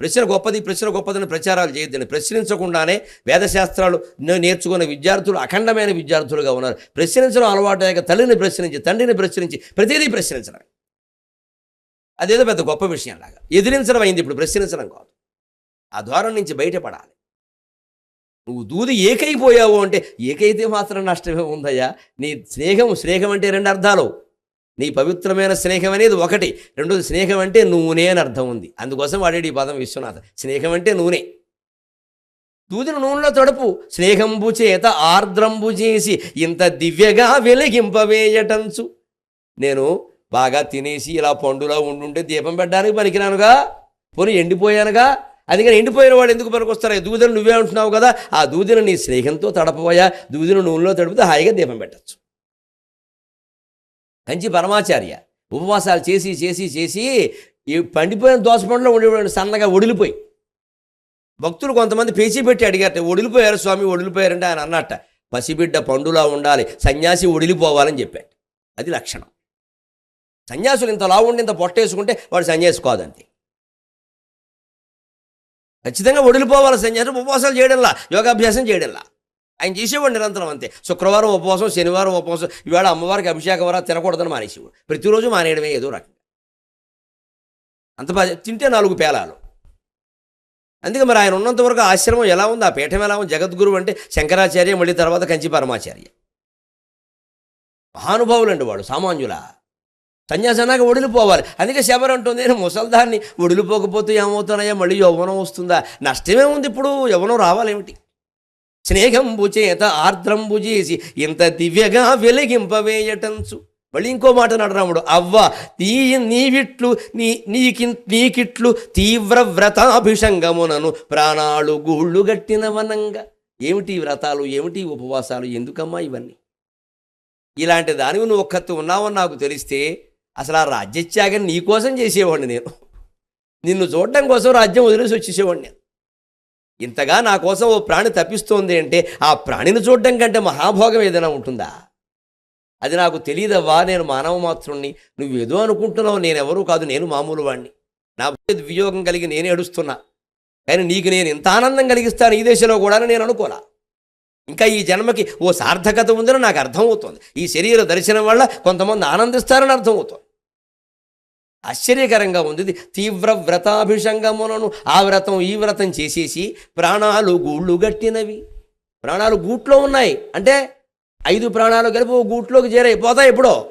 ప్రశ్న గొప్పది ప్రశ్న గొప్పదని ప్రచారాలు చేయొద్దని ప్రశ్నించకుండానే వేదశాస్త్రాలు నేర్చుకున్న విద్యార్థులు అఖండమైన విద్యార్థులుగా ఉన్నారు. ప్రశ్నించడం అలవాటు అయ్యాక తల్లిని ప్రశ్నించి తండ్రిని ప్రశ్నించి ప్రతిదీ ప్రశ్నించడం. అదేదో పెద్ద గొప్ప విషయం లాగా ఎదిరించడం అయింది ఇప్పుడు ప్రశ్నించడం కాదు. ఆ ద్వారం నుంచి బయటపడాలి. నువ్వు దూది ఏకైపోయావు అంటే ఏకైతే మాత్రం నష్టమే ఉందయ్యా. నీ స్నేహం స్నేహం అంటే రెండు అర్థాలు. నీ పవిత్రమైన స్నేహం అనేది ఒకటి. రెండోది స్నేహం అంటే నూనె అని అర్థం ఉంది. అందుకోసం వాడేడు ఈ పదం విశ్వనాథ. స్నేహం అంటే నూనె. దూదిన నూనెలో తడుపు. స్నేహంబు చేత ఆర్ద్రంబు చేసి ఇంత దివ్యగా వెలిగింపవేయటంచు. నేను బాగా తినేసి ఇలా పండులా ఉండుంటే దీపం పెట్టడానికి పనికిరానుగా? పోనీ ఎండిపోయానుగా? అందుకని ఎండిపోయిన వాడు ఎందుకు పనికొస్తారా దూదిన నువ్వే అంటున్నావు కదా. ఆ దూదిన నీ స్నేహంతో తడపబోయా దూదిన నూనెలో తడిపితే హాయిగా దీపం పెట్టచ్చు. కంచి పరమాచార్య. ఉపవాసాలు చేసి చేసి చేసి ఈ పండిపోయిన దోసపండులో ఉండేవాడు సన్నగా ఒడిలిపోయి. భక్తులు కొంతమంది పేచీ పెట్టి అడిగారట ఒడిలిపోయారు స్వామి ఒడిలిపోయారంటే ఆయన అన్నట్ట. పసిబిడ్డ పండులా ఉండాలి సన్యాసి ఒడిలిపోవాలని చెప్పాడు. అది లక్షణం. సన్యాసులు ఇంత లావు ఉండి ఇంత పొట్టేసుకుంటే వాడు సన్యాసి కాదంతే. ఖచ్చితంగా ఒడిలిపోవాలి సన్యాసి ఉపవాసాలు చేయడంలా యోగాభ్యాసం చేయడంలా. ఆయన చేసేవాడు నిరంతరం అంతే. శుక్రవారం ఉపవాసం శనివారం ఉపవాసం ఇవాళ అమ్మవారికి అభిషేక వరా తినకూడదని మానేసేవాడు. ప్రతిరోజు మానేయడమే ఏదో రకంగా. అంత బాగా తింటే నాలుగు పేలాలు. అందుకే మరి ఆయన ఉన్నంత వరకు ఆశ్రమం ఎలా ఉంది? ఆ పీఠం ఎలా ఉంది? జగద్గురువు అంటే శంకరాచార్య మళ్ళీ తర్వాత కంచి పరమాచార్య. మహానుభావులండి వాడు సామాన్యుల. సన్యాసనాక ఒడిలిపోవాలి. అందుకే శబరి అంటుంది నేను ముసల్దాన్ని ఒడిలిపోకపోతే ఏమవుతానయ్యా? మళ్ళీ యవ్వనం వస్తుందా? నష్టమే ఉంది ఇప్పుడు యవ్వనం రావాలేమిటి? స్నేహంబు చేత ఆర్ద్రంబు చేసి ఇంత దివ్యగా వెలిగింపవేయటంచు. మళ్ళీ ఇంకో మాట నాడు రాముడు అవ్వ నీ నీవిట్లు నీ నీకి నీకిట్లు తీవ్ర వ్రతాభిషంగమునను ప్రాణాలు గూళ్ళు గట్టిన వనంగా ఏమిటి వ్రతాలు ఏమిటి ఉపవాసాలు ఎందుకమ్మా ఇవన్నీ? ఇలాంటి దానివి నువ్వు ఒక్కత్తు ఉన్నావని నాకు తెలిస్తే అసలు ఆ రాజ్యత్యాగం నీ కోసం చేసేవాడిని నేను. నిన్ను చూడడం కోసం రాజ్యం వదిలేసి వచ్చేసేవాడిని నేను. ఇంతగా నా కోసం ఓ ప్రాణి తప్పిస్తోంది అంటే ఆ ప్రాణిని చూడడం కంటే మహాభోగం ఏదైనా ఉంటుందా? అది నాకు తెలియదవ్వా నేను మానవ మాత్రుణ్ణి. నువ్వేదో అనుకుంటున్నావు నేనెవరూ కాదు నేను మామూలు వాణ్ణి. నా వియోగం కలిగి నేనే ఏడుస్తున్నా. కానీ నీకు నేను ఇంత ఆనందం కలిగిస్తాను ఈ దేశంలో కూడా నేను అనుకోలా. ఇంకా ఈ జన్మకి ఓ సార్థకత ఉందని నాకు అర్థమవుతుంది. ఈ శరీర దర్శనం వల్ల కొంతమంది ఆనందిస్తారని అర్థమవుతుంది. ఆశ్చర్యకరంగా ఉంది. తీవ్ర వ్రతాభిషంగమునను ఆ వ్రతం ఈ వ్రతం చేసేసి ప్రాణాలు గూళ్ళు గట్టినవి. ప్రాణాలు గూట్లో ఉన్నాయి. అంటే ఐదు ప్రాణాలు కలిపి గూట్లోకి చేరైపోతాయి ఎప్పుడో?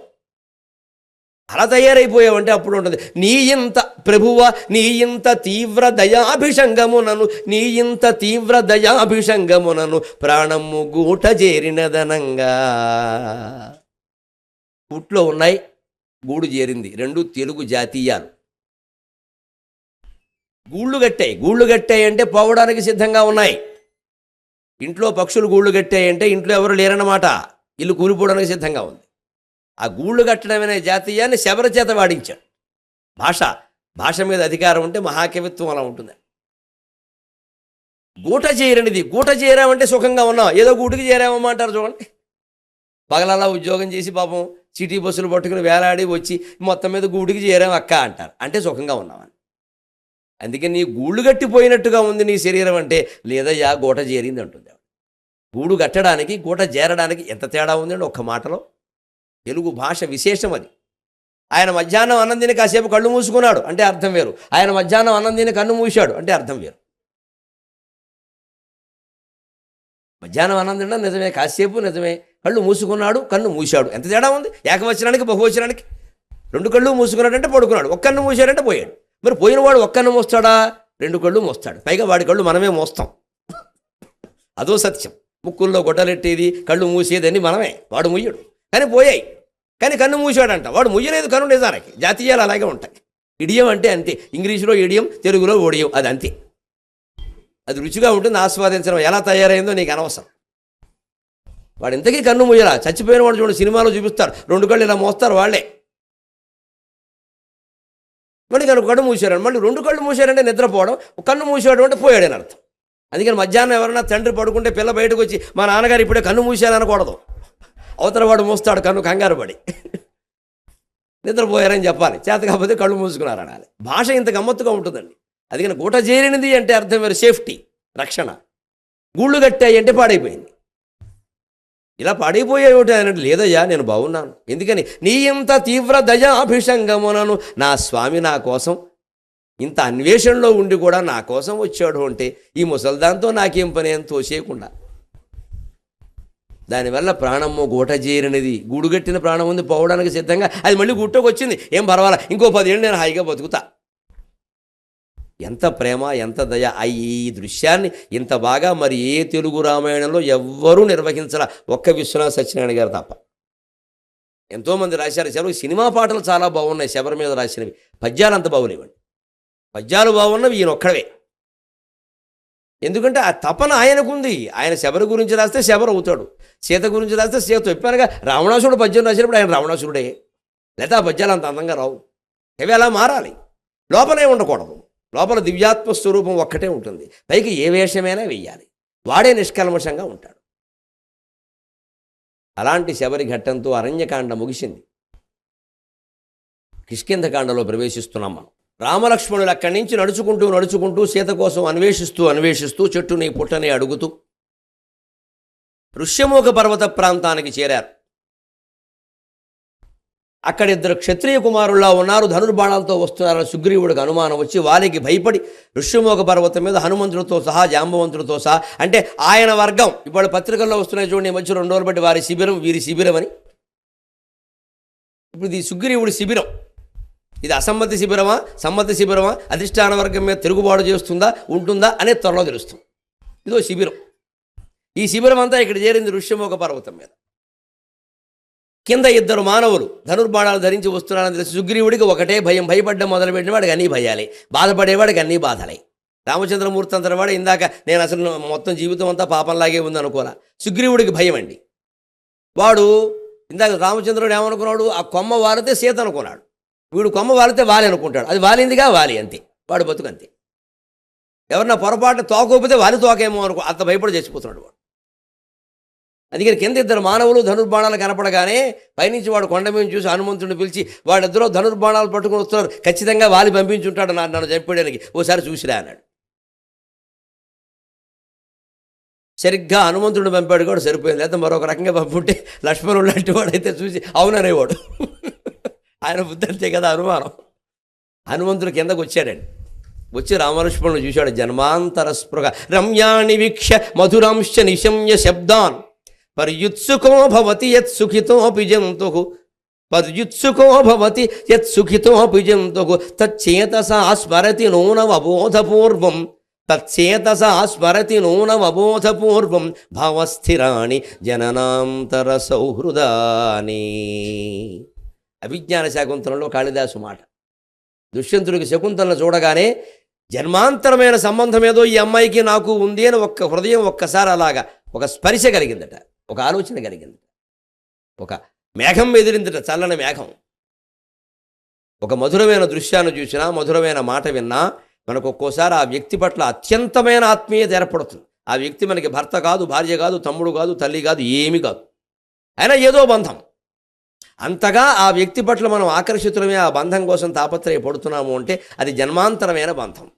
అలా తయారైపోయావంటే అప్పుడు ఉంటుంది. నీ ఇంత ప్రభువ నీ ఇంత తీవ్ర దయాభిషంగమునను నీ ఇంత తీవ్ర దయాభిషంగమునను ప్రాణము గూట చేరినదనంగా. గూట్లో ఉన్నాయి. గూడు చేరింది. రెండు తెలుగు జాతీయాలు. గూళ్ళు కట్టాయి. గూళ్ళు కట్టాయి అంటే పోవడానికి సిద్ధంగా ఉన్నాయి. ఇంట్లో పక్షులు గూళ్ళు కట్టాయి అంటే ఇంట్లో ఎవరు లేరన్నమాట. ఇల్లు కూలిపోవడానికి సిద్ధంగా ఉంది. ఆ గూళ్ళు కట్టడం అనే జాతీయాన్ని శబర చేత వాడించాడు భాష భాష మీద అధికారం ఉంటే మహాకవిత్వం అలా ఉంటుంది. గూట చేయరనిది గూట చేరామంటే సుఖంగా ఉన్నాం. ఏదో గూటికి చేరామమ్మా అంటారు చూడండి. పగలలా ఉద్యోగం చేసి పాపం సిటీ బస్సులు పట్టుకుని వేలాడి వచ్చి మొత్తం మీద గూడికి చేరాం అక్క అంటారు. అంటే సుఖంగా ఉన్నామని అందుకే నీ గూళ్ళు కట్టిపోయినట్టుగా ఉంది నీ శరీరం అంటే లేదయ్యా గూట చేరింది అంటుంది ఆవిడ. గూడు కట్టడానికి గూట చేరడానికి ఎంత తేడా ఉందండి ఒక్క మాటలో? తెలుగు భాష విశేషం అది. ఆయన మధ్యాహ్నం అన్నందిని కాసేపు కళ్ళు మూసుకున్నాడు అంటే అర్థం వేరు. ఆయన మధ్యాహ్నం అన్నందిని కన్ను మూశాడు అంటే అర్థం వేరు. మధ్యాహ్నం అన్నం తినడం నిజమే కాసేపు నిజమే కళ్ళు మూసుకున్నాడు కన్ను మూశాడు. ఎంత తేడా ఉంది? ఏకవచనానికి బహువచనానికి? రెండు కళ్ళు మూసుకున్నాడంటే పడుకున్నాడు. ఒక్క కన్ను మూసాడంటే పోయాడు. మరి పోయినవాడు ఒక్క కన్ను మోస్తాడా? రెండు కళ్ళు మోస్తాడు. పైగా వాడి కళ్ళు మనమే మోస్తాం. అదో సత్యం. ముక్కుల్లో గొడ్డలెట్టేది కళ్ళు మూసేదని మనమే. వాడు ముయ్యడు. కానీ పోయాయి. కానీ కన్ను మూసాడంట వాడు ముయ్యలేదు కన్ను నిజానికి. జాతీయాలు అలాగే ఉంటాయి. ఇడియం అంటే అంతే. ఇంగ్లీషులో ఇడియం తెలుగులో ఒడియం అది అంతే. అది రుచిగా ఉంటుంది ఆస్వాదించడం ఎలా తయారైందో నీకు అనవసరం. వాడు ఇంతకీ కన్ను ముయ్యరా చచ్చిపోయిన వాడు చూడండి సినిమాలో చూపిస్తారు. రెండు కళ్ళు ఇలా మోస్తారు వాళ్ళే. మళ్ళీ కనుక కళ్ళు మూసారని మళ్ళీ రెండు కళ్ళు మూసారంటే నిద్రపోవడం కన్ను మూసేవాడు అంటే పోయాడు అని అర్థం. అందుకని మధ్యాహ్నం ఎవరైనా తండ్రి పడుకుంటే పిల్ల బయటకు వచ్చి మా నాన్నగారు ఇప్పుడే కన్ను మూసారనకూడదు అవతల వాడు మూస్తాడు కన్ను కంగారు పడి. నిద్రపోయారని చెప్పాలి. చేత కాకపోతే కళ్ళు మూసుకున్నారు అనాలి. భాష ఇంత గమ్మత్తుగా ఉంటుందండి. అందుకని గూట చేరినది అంటే అర్థం వేరు. సేఫ్టీ రక్షణ. గూళ్ళు కట్టాయి అంటే పాడైపోయింది. ఇలా పాడైపోయాయి అంటే లేదయ్యా నేను బాగున్నాను. ఎందుకని? నీ ఇంత తీవ్ర దయాభిషంగమునను నా స్వామి నా కోసం ఇంత అన్వేషణలో ఉండి కూడా నా కోసం వచ్చాడు అంటే ఈ ముసల్దాంతో నాకేం పని? అని తోసేయకుండా. దానివల్ల ప్రాణము గూట చేరినది గూడుగట్టిన ప్రాణం ఉంది పోవడానికి సిద్ధంగా. అది మళ్ళీ గుట్టకు వచ్చింది ఏం పర్వాలా. ఇంకో పదేళ్ళు నేను హాయిగా బతుకుతా. ఎంత ప్రేమ ఎంత దయ ఈ దృశ్యాన్ని ఇంత బాగా మరి ఏ తెలుగు రామాయణంలో ఎవ్వరూ నిర్వహించాల. ఒక్క విశ్వనాథ సత్యనారాయణ గారు తప్ప. ఎంతోమంది రాశారు. శబరి సినిమా పాటలు చాలా బాగున్నాయి. శబరి మీద రాసినవి. పద్యాలు అంత బాగులేవండి. పద్యాలు బాగున్నవి ఈయన ఒక్కడవే ఎందుకంటే ఆ తపన ఆయనకుంది. ఆయన శబరి గురించి రాస్తే శబరు అవుతాడు. సీత గురించి రాస్తే సీత చెప్పానుగా రావణాసుడు పద్యం రాసినప్పుడు ఆయన రావణాసురుడే. లేదా పద్యాలు అంత అందంగా రావు. అవి అలా మారాలి. లోపలే ఉండకూడదు. లోపల దివ్యాత్మ స్వరూపం ఒక్కటే ఉంటుంది. పైకి ఏ వేషమైనా వెయ్యాలి. వాడే నిష్కల్మషంగా ఉంటాడు. అలాంటి శబరి ఘట్టంతో అరణ్యకాండ ముగిసింది. కిష్కింధకాండలో ప్రవేశిస్తున్నాం మనం. రామలక్ష్మణులు అక్కడి నుంచి నడుచుకుంటూ నడుచుకుంటూ సీత కోసం అన్వేషిస్తూ అన్వేషిస్తూ చెట్టుని పుట్టని అడుగుతూ ఋష్యమూక పర్వత ప్రాంతానికి చేరారు. అక్కడ ఇద్దరు క్షత్రియ కుమారుల్లా ఉన్నారు. ధనుర్బాణాలతో వస్తున్నారని సుగ్రీవుడికి అనుమానం వచ్చి వారికి భయపడి ఋష్యమూక పర్వతం మీద హనుమంతుడితో సహా జాంబవంతుడితో సహా అంటే ఆయన వర్గం. ఇప్పుడు పత్రికల్లో వస్తున్నాయి చూడండి మధ్య రెండు రోజులు బట్టి వారి శిబిరం వీరి శిబిరం అని. ఇప్పుడు ఇది సుగ్రీవుడి శిబిరం. ఇది అసమ్మతి శిబిరమా సమ్మతి శిబిరమా అధిష్టాన వర్గం మీద తిరుగుబాటు చేస్తుందా ఉంటుందా అనే త్వరలో తెలుస్తుంది. ఇదో శిబిరం. ఈ శిబిరం అంతా ఇక్కడ చేరింది ఋష్యమూక పర్వతం మీద. కింద ఇద్దరు మానవులు ధనుర్బాణాలు ధరించి వస్తున్నారని తెలిసి సుగ్రీవుడికి ఒకటే భయం. భయపడ్డం మొదలుపెట్టిన వాడికి అన్నీ భయాలే. బాధపడేవాడికి అన్నీ బాధలే. రామచంద్రమూర్తి అంతా వాడు ఇందాక నేను అసలు మొత్తం జీవితం అంతా పాపంలాగే ఉంది అనుకోరా. సుగ్రీవుడికి భయం అండి. వాడు ఇందాక రామచంద్రుడు ఏమనుకున్నాడు? ఆ కొమ్మ వారితే సీత అనుకున్నాడు. వీడు కొమ్మ వారితే వాలి అనుకుంటాడు. అది వాలిందిగా వాలి అంతే. వాడు బతుకంతే అంతే. ఎవరన్నా పొరపాటు తోకపోతే వాలి తోకేమో అనుకో అంత భయపడి చచ్చిపోతున్నాడు వాడు. అందుకని కింద ఇద్దరు మానవులు ధనుర్బాణాలు కనపడగానే పైనుంచి వాడు కొండ మీద చూసి హనుమంతుడిని పిలిచి వాడిద్దరూ ధనుర్బాణాలు పట్టుకుని వస్తున్నారు. ఖచ్చితంగా వాలి పంపించుంటాడు నా నన్ను చంపడానికి ఓసారి చూసిరా అన్నాడు. సరిగ్గా హనుమంతుడు పంపాడు కూడా సరిపోయింది. లేదా మరొక రకంగా పంపుంటే లక్ష్మణుడు లాంటి వాడైతే చూసి అవుననేవాడు. ఆయన బుద్ధంతే కదా అనుమానం. హనుమంతుడు కిందకు వచ్చాడండి. వచ్చి రామలక్ష్మణుడు చూశాడు. జన్మాంతర స్పృహ రమ్యాణి వీక్ష మధురాంశ నిశమ్య శబ్దాన్. పర్యుత్సుకో భవతి యత్ సుఖితోపి జంతు. పర్యుత్సుకో భవతి యత్ సుఖితోపి జంతు. తచ్చేతసా స్మరతి నూనవబోధపూర్వం. తచ్చేతసా స్మరతి నూనమబోధపూర్వం భావస్థిరాణి జననాంతర సౌహృదాని అభిజ్ఞాన శాకుంతలంలో కాళిదాసు మాట. దుష్యంతుడికి శకుంతలను చూడగానే జన్మాంతరమైన సంబంధం ఏదో ఈ అమ్మాయికి నాకు ఉంది అని ఒక్క హృదయం ఒక్కసారి అలాగా ఒక స్పర్శ కలిగిందట. ఒక ఆలోచన కలిగింది. ఒక మేఘం ఎదిరిందట చల్లని మేఘం. ఒక మధురమైన దృశ్యాన్ని చూసినా మధురమైన మాట విన్నా మనకు ఒక్కోసారి ఆ వ్యక్తి పట్ల అత్యంతమైన ఆత్మీయత ఏర్పడుతుంది. ఆ వ్యక్తి మనకి భర్త కాదు భార్య కాదు తమ్ముడు కాదు తల్లి కాదు ఏమీ కాదు. అయినా ఏదో బంధం. అంతగా ఆ వ్యక్తి పట్ల మనం ఆకర్షితులమే ఆ బంధం కోసం తాపత్రయపడుతున్నాము అంటే అది జన్మాంతరమైన బంధం.